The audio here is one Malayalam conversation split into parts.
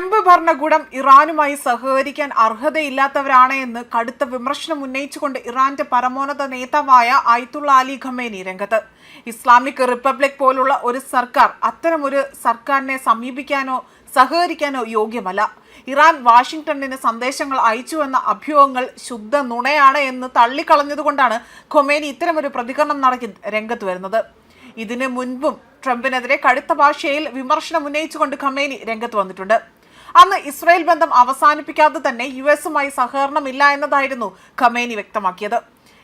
ട്രംപ് ഭരണകൂടം ഇറാനുമായി സഹകരിക്കാൻ അർഹതയില്ലാത്തവരാണ് എന്ന് കടുത്ത വിമർശനം ഉന്നയിച്ചുകൊണ്ട് ഇറാന്റെ പരമോന്നത നേതാവായ ആയിത്തുള്ള അലി ഖമേനി രംഗത്ത്. ഇസ്ലാമിക് റിപ്പബ്ലിക് പോലുള്ള ഒരു സർക്കാർ അത്തരമൊരു സർക്കാരിനെ സമീപിക്കാനോ സഹകരിക്കാനോ യോഗ്യമല്ല. ഇറാൻ വാഷിംഗ്ടണിന് സന്ദേശങ്ങൾ അയച്ചുവെന്ന അഭ്യൂഹങ്ങൾ ശുദ്ധ നുണയാണ് എന്ന് തള്ളിക്കളഞ്ഞതുകൊണ്ടാണ് ഖൊമേനി ഇത്തരമൊരു പ്രതികരണം നടത്തി രംഗത്ത് വരുന്നത്. ഇതിനു മുൻപും ട്രംപിനെതിരെ കടുത്ത ഭാഷയിൽ വിമർശനം ഉന്നയിച്ചുകൊണ്ട് ഖമേനി രംഗത്ത് വന്നിട്ടുണ്ട്. അന്ന് ഇസ്രായേൽ ബന്ധം അവസാനിപ്പിക്കാതെ തന്നെ യു എസുമായി സഹകരണമില്ല എന്നതായിരുന്നു ഖമേനി വ്യക്തമാക്കിയത്.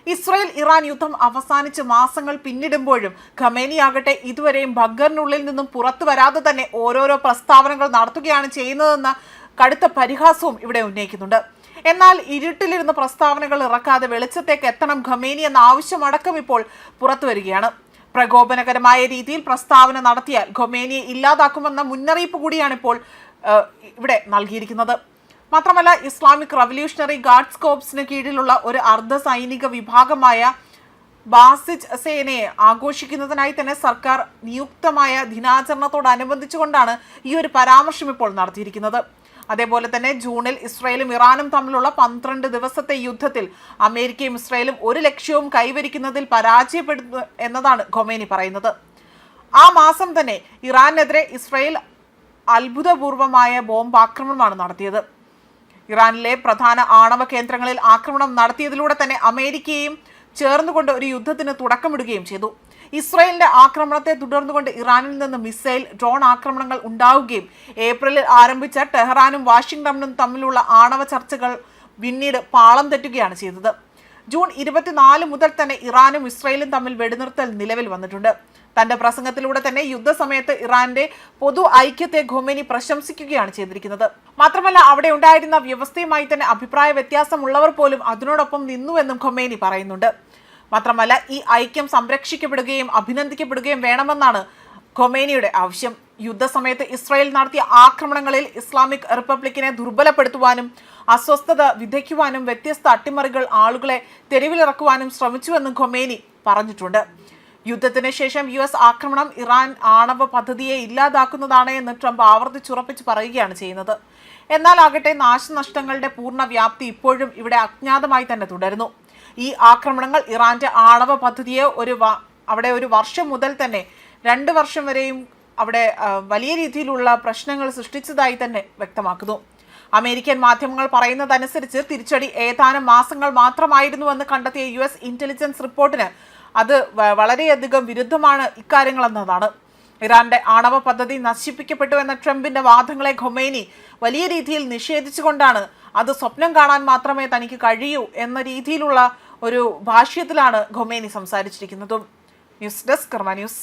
ഇസ്രായേൽ ഇറാൻ യുദ്ധം അവസാനിച്ച് മാസങ്ങൾ പിന്നിടുമ്പോഴും ഖമേനി ആകട്ടെ ഇതുവരെയും ബഗ്ഗറിനുള്ളിൽ നിന്നും പുറത്തു വരാതെ തന്നെ ഓരോരോ പ്രസ്താവനകൾ നടത്തുകയാണ് ചെയ്യുന്നതെന്ന കടുത്ത പരിഹാസവും ഇവിടെ ഉന്നയിക്കുന്നുണ്ട്. എന്നാൽ ഇരുട്ടിലിരുന്ന് പ്രസ്താവനകൾ ഇറക്കാതെ വെളിച്ചത്തേക്ക് എത്തണം ഖമേനി എന്ന ആവശ്യമടക്കം ഇപ്പോൾ പുറത്തു വരികയാണ്. പ്രകോപനകരമായ രീതിയിൽ പ്രസ്താവന നടത്തിയാൽ ഖൊമേനിയെ ഇല്ലാതാക്കുമെന്ന മുന്നറിയിപ്പ് കൂടിയാണ് ഇപ്പോൾ ഇവിടെ നൽകിയിരിക്കുന്നത്. മാത്രമല്ല ഇസ്ലാമിക് റവല്യൂഷണറി ഗാർഡ്സ് കോപ്സിന് കീഴിലുള്ള ഒരു അർദ്ധ സൈനിക വിഭാഗമായ ബാസിജ് സേനയെ ആഘോഷിക്കുന്നതിനായി തന്നെ സർക്കാർ നിയുക്തമായ ദിനാചരണത്തോടനുബന്ധിച്ചുകൊണ്ടാണ് ഈ ഒരു പരാമർശം ഇപ്പോൾ നടത്തിയിരിക്കുന്നത്. അതേപോലെ തന്നെ ജൂണിൽ ഇസ്രായേലും ഇറാനും തമ്മിലുള്ള പന്ത്രണ്ട് ദിവസത്തെ യുദ്ധത്തിൽ അമേരിക്കയും ഇസ്രായേലും ഒരു ലക്ഷ്യവും കൈവരിക്കുന്നതിൽ പരാജയപ്പെടുന്നു എന്നതാണ് ഖൊമേനി പറയുന്നത്. ആ മാസം തന്നെ ഇറാനെതിരെ ഇസ്രായേൽ അത്ഭുതപൂർവമായ ബോംബ് ആക്രമണമാണ് നടത്തിയത്. ഇറാനിലെ പ്രധാന ആണവ കേന്ദ്രങ്ങളിൽ ആക്രമണം നടത്തിയതിലൂടെ തന്നെ അമേരിക്കയും ചേർന്നുകൊണ്ട് ഒരു യുദ്ധത്തിന് തുടക്കമിടുകയും ചെയ്തു. ഇസ്രയേലിന്റെ ആക്രമണത്തെ തുടർന്നുകൊണ്ട് ഇറാനിൽ നിന്ന് മിസൈൽ ഡ്രോൺ ആക്രമണങ്ങൾ ഉണ്ടാവുകയും ഏപ്രിലിൽ ആരംഭിച്ച ടെഹ്റാനും വാഷിംഗ്ടണും തമ്മിലുള്ള ആണവ ചർച്ചകൾ പിന്നീട് പാളം തെറ്റുകയാണ് ചെയ്തത്. ജൂൺ ഇരുപത്തിനാല് മുതൽ തന്നെ ഇറാനും ഇസ്രയേലും തമ്മിൽ വെടിനിർത്തൽ നിലവിൽ വന്നിട്ടുണ്ട്. തന്റെ പ്രസംഗത്തിലൂടെ തന്നെ യുദ്ധസമയത്ത് ഇറാന്റെ പൊതു ഐക്യത്തെ ഖൊമേനി പ്രശംസിക്കുകയാണ് ചെയ്തിരിക്കുന്നത്. മാത്രമല്ല അവിടെ ഉണ്ടായിരുന്ന വ്യവസ്ഥയുമായി തന്നെ അഭിപ്രായ വ്യത്യാസമുള്ളവർ പോലും അതിനോടൊപ്പം നിന്നുവെന്നും ഖൊമേനി പറയുന്നുണ്ട്. മാത്രമല്ല ഈ ഐക്യം സംരക്ഷിക്കപ്പെടുകയും അഭിനന്ദിക്കപ്പെടുകയും വേണമെന്നാണ് ഖൊമേനിയുടെ ആവശ്യം. യുദ്ധസമയത്ത് ഇസ്രായേൽ നടത്തിയ ആക്രമണങ്ങളിൽ ഇസ്ലാമിക് റിപ്പബ്ലിക്കിനെ ദുർബലപ്പെടുത്തുവാനും അസ്വസ്ഥത വിതയ്ക്കുവാനും വ്യത്യസ്ത അട്ടിമറികൾ ആളുകളെ തെരുവിലിറക്കുവാനും ശ്രമിച്ചുവെന്നും ഖൊമേനി പറഞ്ഞിട്ടുണ്ട്. യുദ്ധത്തിന് ശേഷം യു എസ് ആക്രമണം ഇറാൻ ആണവ പദ്ധതിയെ ഇല്ലാതാക്കുന്നതാണ് എന്ന് ട്രംപ് ആവർത്തിച്ചുറപ്പിച്ച് പറയുകയാണ് ചെയ്യുന്നത്. എന്നാൽ ആകട്ടെ നാശനഷ്ടങ്ങളുടെ പൂർണ വ്യാപ്തി ഇപ്പോഴും ഇവിടെ അജ്ഞാതമായി തന്നെ തുടരുന്നു. ഈ ആക്രമണങ്ങൾ ഇറാന്റെ ആണവ പദ്ധതിയെ ഒരു അവിടെ ഒരു വർഷം മുതൽ തന്നെ രണ്ട് വർഷം വരെയും അവിടെ വലിയ രീതിയിലുള്ള പ്രശ്നങ്ങൾ സൃഷ്ടിച്ചതായി തന്നെ വ്യക്തമാക്കുന്നു. അമേരിക്കൻ മാധ്യമങ്ങൾ പറയുന്നതനുസരിച്ച് തിരിച്ചടി ഏതാനും മാസങ്ങൾ മാത്രമായിരുന്നുവെന്ന് കണ്ടെത്തിയ യു എസ് ഇന്റലിജൻസ് റിപ്പോർട്ടിന് അത് വളരെയധികം വിരുദ്ധമാണ് ഇക്കാര്യങ്ങളെന്നതാണ്. ഇറാന്റെ ആണവ പദ്ധതി നശിപ്പിക്കപ്പെട്ടു എന്ന ട്രംപിന്റെ വാദങ്ങളെ ഖൊമേനി വലിയ രീതിയിൽ നിഷേധിച്ചുകൊണ്ടാണ് അത് സ്വപ്നം കാണാൻ മാത്രമേ തനിക്ക് കഴിയൂ എന്ന രീതിയിലുള്ള ഒരു ഭാഷ്യത്തിലാണ് Khomeini സംസാരിച്ചിരിക്കുന്നതും. News desk Karma news.